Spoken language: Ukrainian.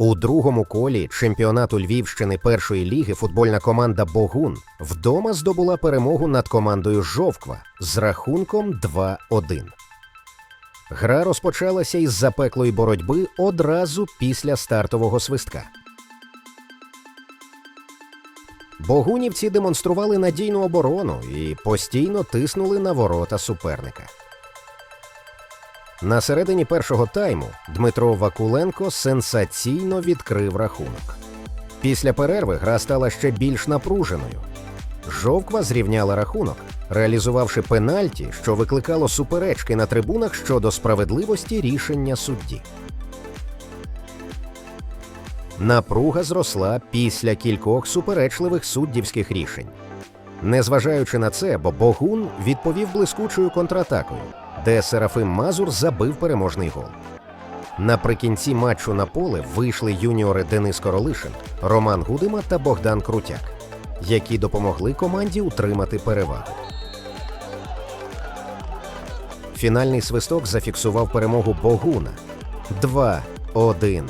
У другому колі чемпіонату Львівщини першої ліги футбольна команда Богун вдома здобула перемогу над командою Жовква з рахунком 2-1. Гра розпочалася із запеклої боротьби одразу після стартового свистка. Богунівці демонстрували надійну оборону і постійно тиснули на ворота суперника. На середині першого тайму Дмитро Вакуленко сенсаційно відкрив рахунок. Після перерви гра стала ще більш напруженою. Жовква зрівняла рахунок, реалізувавши пенальті, що викликало суперечки на трибунах щодо справедливості рішення судді. Напруга зросла після кількох суперечливих суддівських рішень. Незважаючи на це, бо Богун відповів блискучою контратакою, де Серафим Мазур забив переможний гол. Наприкінці матчу на поле вийшли юніори Денис Королишин, Роман Гудима та Богдан Крутяк, які допомогли команді утримати перевагу. Фінальний свисток зафіксував перемогу Богуна 2-1.